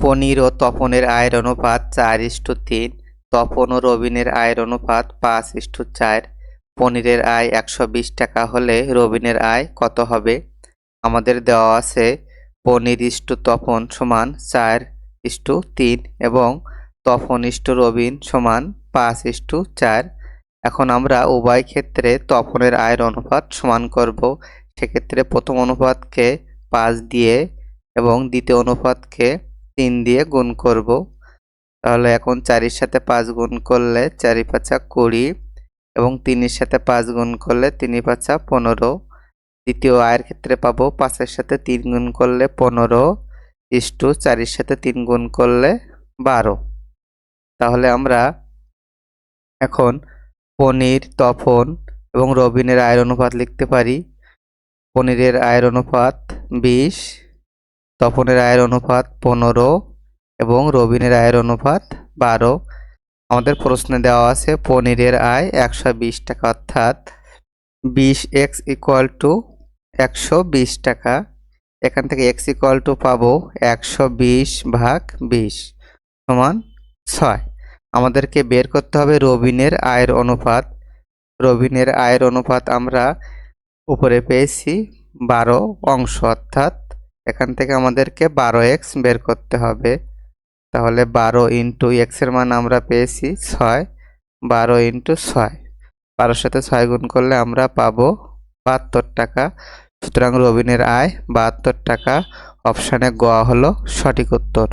পনির ও তপনের আয়ের অনুপাত চার ইস্টু তিন, তপন ও রবিনের আয়ের অনুপাত পাঁচ ইস্টু চার, পনিরের আয় একশো বিশ টাকা হলে রবিনের আয় কত হবে? আমাদের দেওয়া আছে পনির ইস্টু তপন সমান চার ইস্টু তিন এবং তপন ইস্টু রবিন সমান পাঁচ ইস্টু চার। এখন আমরা উভয় ক্ষেত্রে তপনের আয়ের অনুপাত সমান করব। সেক্ষেত্রে প্রথম অনুপাতকে পাঁচ দিয়ে এবং দ্বিতীয় অনুপাতকে তিন দিয়ে গুণ করব। তাহলে এখন চারির সাথে পাঁচ গুণ করলে চারি পাঁচা কুড়ি এবং তিনের সাথে পাঁচ গুণ করলে তিন পাঁচা পনেরো। দ্বিতীয় আয়ের ক্ষেত্রে পাবো পাঁচের সাথে তিন গুণ করলে পনেরো ইস্টু চারির সাথে তিন গুণ করলে বারো। তাহলে আমরা এখন পনির তপন এবং রবিনের আয়ের অনুপাত লিখতে পারি। পনিরের আয়ের অনুপাত বিশ তপনের আয়ের অনুপাত পনেরো এবং রবিনের আয়ের অনুপাত বারো। আমাদের প্রশ্নে দেওয়া আছে, পনিরের আয় একশো বিশ টাকা, অর্থাৎ বিশ এক্স ইকুয়াল টু একশো বিশ টাকা। এখান থেকে এক্স ইকুয়াল টু পাবো একশো বিশ ভাগ বিশ সমান ছয়। আমাদেরকে বের করতে হবে রবিনের আয়ের অনুপাত। রবিনের আয়ের অনুপাত আমরা উপরে পেয়েছি বারো অংশ, অর্থাৎ এখান থেকে আমাদেরকে বারো এক্স বের করতে হবে। তাহলে বারো ইন্টু এক্সের মান আমরা পেয়েছি ছয়, বারো ইন্টু ছয়। বারোর সাথে ছয় গুণ করলে আমরা পাবো বাহাত্তর টাকা। সুতরাং রবিনের আয় বাহাত্তর টাকা। অপশানে গোয়া হলো সঠিক উত্তর।